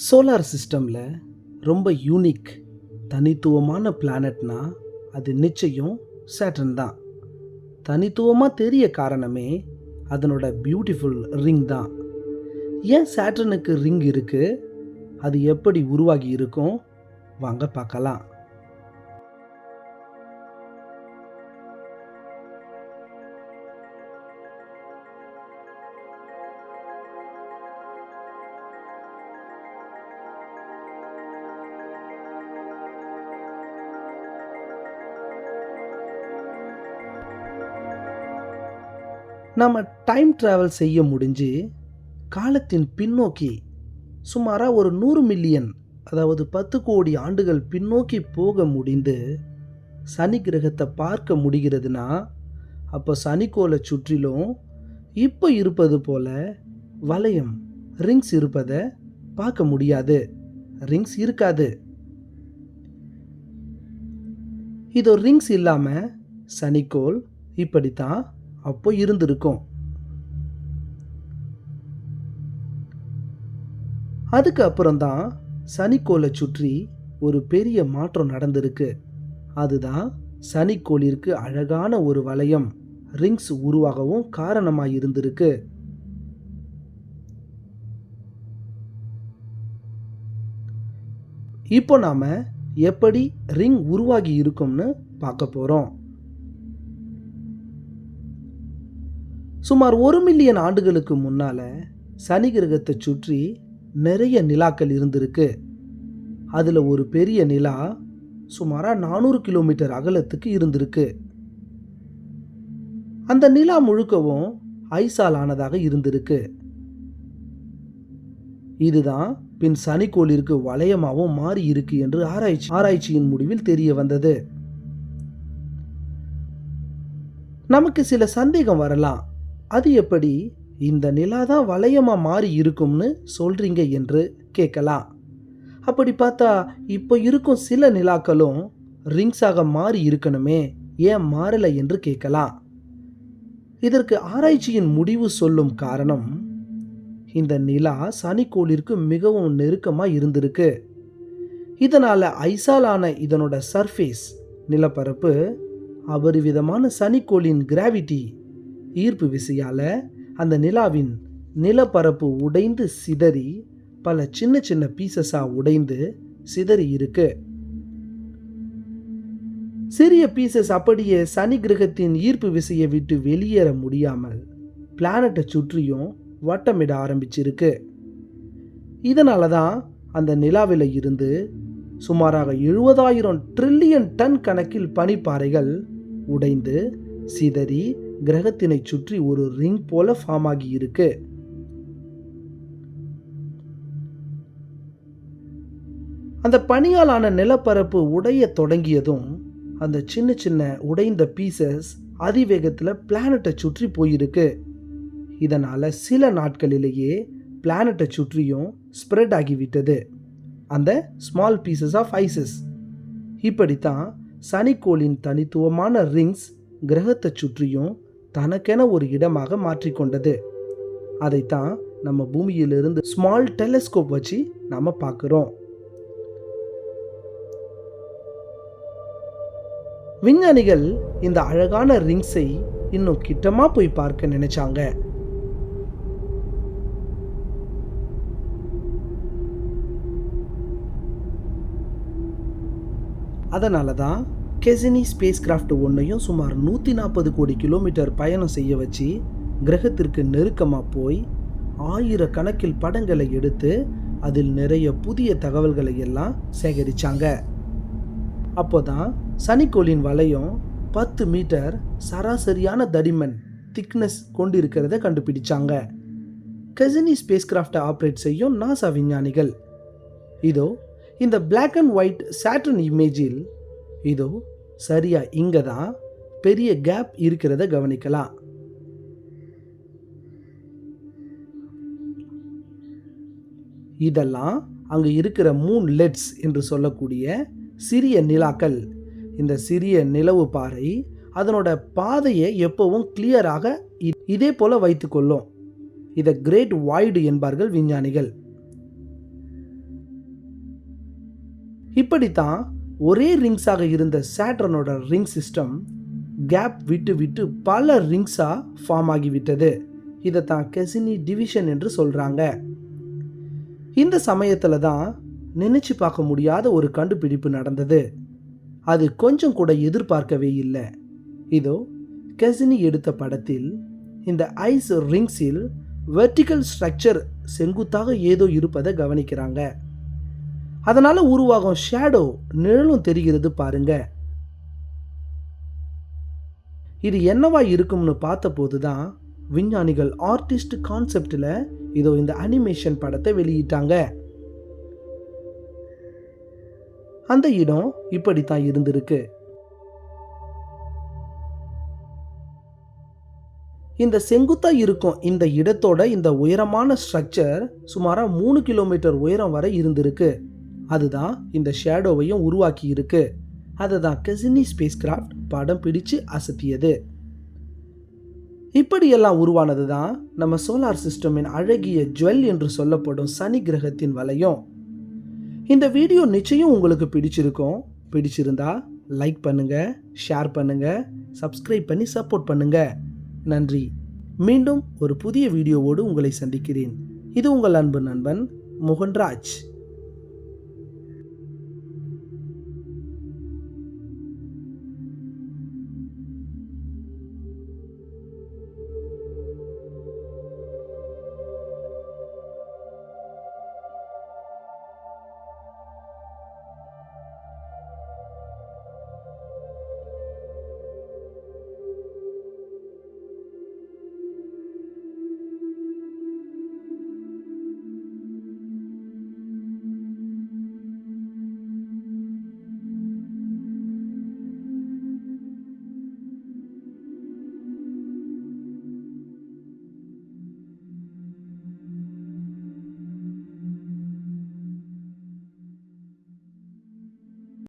Solar சிஸ்டமில் ரொம்ப unique தனித்துவமான பிளானட்னா அது நிச்சயம் சேட்டன் தான். தனித்துவமாக தெரிய காரணமே அதனோட பியூட்டிஃபுல் ரிங் தான். ஏன் சேட்டனுக்கு ரிங் இருக்குது அது எப்படி உருவாகி இருக்கும்? வாங்க பார்க்கலாம். நம்ம டைம் ட்ராவல் செய்ய முடிஞ்சு காலத்தின் பின்னோக்கி சுமாராக ஒரு நூறு மில்லியன் அதாவது பத்து கோடி ஆண்டுகள் பின்னோக்கி போக முடிந்து சனி கிரகத்தை பார்க்க முடிகிறதுனா அப்போ சனிக்கோளை சுற்றிலும் இப்போ இருப்பது போல வளையம் ரிங்ஸ் இருப்பதை பார்க்க முடியாது. ரிங்ஸ் இருக்காது. இதோ ரிங்ஸ் இல்லாமல் சனிக்கோள் இப்படித்தான் அப்போ இருந்திருக்கும். அதுக்கு அப்புறம்தான் சனிக்கோளை சுற்றி ஒரு பெரிய மாற்றம் நடந்திருக்கு. அதுதான் சனிக்கோளிற்கு அழகான ஒரு வளையம் ரிங்ஸ் உருவாகவும் காரணமாக இருந்திருக்கு. இப்போ நாம் எப்படி ரிங் உருவாகி இருக்கும்னு பார்க்க போகிறோம் சுமார் ஒரு மில்லியன் ஆண்டுகளுக்கு முன்னால் சனி கிரகத்தை சுற்றி நிறைய நிலாக்கள் இருந்திருக்கு. அதில் ஒரு பெரிய நிலா சுமாராக நானூறு கிலோமீட்டர் அகலத்துக்கு இருந்திருக்கு. அந்த நிலா முழுக்கவும் ஐசால் ஆனதாக இருந்திருக்கு. இதுதான் பின் சனிக்கோளிற்கு வளையமாகவும் மாறி இருக்கு என்று ஆராய்ச்சி ஆராய்ச்சியின் முடிவில் தெரிய வந்தது. நமக்கு சில சந்தேகம் வரலாம். அது எப்படி? இந்த நிலா தான் வளையமாக மாறி இருக்கும்னு சொல்கிறீங்க என்று கேட்கலாம். அப்படி பார்த்தா இப்போ இருக்கும் சில நிலாக்களும் ரிங்ஸாக மாறி இருக்கணுமே ஏன் மாறலை என்று கேட்கலாம். இதற்கு ஆராய்ச்சியின் முடிவு சொல்லும் காரணம் இந்த நிலா சனிக்கோளிற்கு மிகவும் நெருக்கமாக இருந்திருக்கு. இதனால் ஐசாலான இதனோட சர்ஃபேஸ் நிலப்பரப்பு அபரிவிதமான சனிக்கோளின் கிராவிட்டி ஈர்ப்பு விசையால் அந்த நிலாவின் நிலப்பரப்பு உடைந்து சிதறி பல சின்ன சின்ன பீசஸாக உடைந்து சிதறி இருக்கு. சிறிய பீசஸ் அப்படியே சனி கிரகத்தின் ஈர்ப்பு விசையை விட்டு வெளியேற முடியாமல் பிளானட்டை சுற்றியும் வட்டமிட ஆரம்பிச்சிருக்கு. இதனால தான் அந்த நிலாவில் இருந்து சுமாராக எழுபதாயிரம் ட்ரில்லியன் டன் கணக்கில் பனிப்பாறைகள் உடைந்து சிதறி கிரகத்தினை சுற்றி ஒரு ரிங் போல ஃபார்ம் ஆகி இருக்கு. அந்த பனியாலான நிலப்பரப்பு உடைய தொடங்கியதும் அந்த சின்ன சின்ன உடைந்த பீசஸ் அதிவேகத்தில் பிளானட்டை சுற்றி போயிருக்கு. இதனால் சில நாட்களிலேயே பிளானட்டை சுற்றியும் ஸ்ப்ரெட் ஆகிவிட்டது அந்த ஸ்மால் பீசஸ் ஆஃப் ஐசஸ் இப்படித்தான் சனிக்கோளின் தனித்துவமான ரிங்ஸ் கிரகத்தை சுற்றியும் தனக்கென ஒரு இடமாக மாற்றிக்கொண்டது. அதைத்தான் நம்ம பூமியிலிருந்து ஸ்மால் டெலஸ்கோப் வச்சு நாம் பார்க்குறோம். விஞ்ஞானிகள் இந்த அழகான ரிங்ஸை இன்னும் கிட்டமா போய் பார்க்க நினைச்சாங்க. அதனால தான் கெசினி ஸ்பேஸ் கிராஃப்ட் ஒன்றையும் சுமார் நூற்றி நாற்பது கோடி கிலோமீட்டர் பயணம் செய்ய வச்சு கிரகத்திற்கு நெருக்கமாக போய் ஆயிரக்கணக்கில் படங்களை எடுத்து அதில் நிறைய புதிய தகவல்களை எல்லாம் சேகரித்தாங்க அப்போதான் சனிக்கோளின் வளையம் பத்து மீட்டர் சராசரியான தடிமன் திக்னஸ் கொண்டிருக்கிறத கண்டுபிடிச்சாங்க. கெசினி ஸ்பேஸ் கிராஃப்டை ஆப்ரேட் செய்யும் நாசா விஞ்ஞானிகள். இதோ இந்த பிளாக் அண்ட் ஒயிட் சாட்டர்ன் இமேஜில் இதோ சரியா இங்கே தான் பெரிய கேப் இருக்கிறத கவனிக்கலாம். இதெல்லாம் அங்கே இருக்கிற மூன் லெட்ஸ் என்று சொல்லக்கூடிய சிறிய நிலாக்கள். இந்த சிறிய நிலவு பாறை அதனோட பாதையை எப்பவும் கிளியராக இ- இதே போல வைத்துக்கொள்ளும் இதை கிரேட் வாய்டு என்பார்கள் விஞ்ஞானிகள். இப்படித்தான் ஒரே ரிங்ஸாக இருந்த சேட்ரனோட ரிங் சிஸ்டம் கேப் விட்டு விட்டு பல ரிங்ஸாக ஃபார்ம் ஆகிவிட்டது. இதை தான் கெசினி டிவிஷன் என்று சொல்கிறாங்க இந்த சமயத்தில் தான் நினச்சி பார்க்க முடியாத ஒரு கண்டுபிடிப்பு நடந்தது. அது கொஞ்சம் கூட எதிர்பார்க்கவே இல்லை. இதோ கெசினி எடுத்த படத்தில் இந்த ஐஸ் ரிங்ஸில் வெர்டிக்கல் ஸ்ட்ரக்சர் செங்குத்தாக ஏதோ இருப்பதை கவனிக்கிறாங்க. அதனால் உருவாகும் ஷேடோ நிழலும் தெரிகிறது பாருங்க. இது என்னவா இருக்கும்னு பார்த்தபோது தான் விஞ்ஞானிகள் ஆர்டிஸ்ட் கான்செப்டில் இதோ இந்த அனிமேஷன் படத்தை வெளியிட்டாங்க. அந்த இடம் இப்படித்தான் இருந்திருக்கு. இந்த செங்குத்தா இருக்கும் இந்த இடத்தோட இந்த உயரமான ஸ்ட்ரக்சர் சுமாராக மூணு கிலோமீட்டர் உயரம் வரை இருந்திருக்கு. அதுதான் இந்த ஷேடோவையும் உருவாக்கி இருக்கு அதை தான் கெசினி ஸ்பேஸ் கிராஃப்ட் படம் பிடிச்சு அசத்தியது. இப்படியெல்லாம் உருவானது தான் நம்ம சோலார் சிஸ்டமின் அழகிய ஜுவல் என்று சொல்லப்படும் சனி கிரகத்தின் வளையம் இந்த வீடியோ நிச்சயம் உங்களுக்கு பிடிச்சிருக்கும். பிடிச்சிருந்தா லைக் பண்ணுங்க ஷேர் பண்ணுங்க சப்ஸ்கிரைப் பண்ணி சப்போர்ட் பண்ணுங்க. நன்றி. மீண்டும் ஒரு புதிய வீடியோவோடு உங்களை சந்திக்கிறேன். இது உங்கள் அன்பு நண்பன் மோகன்ராஜ்.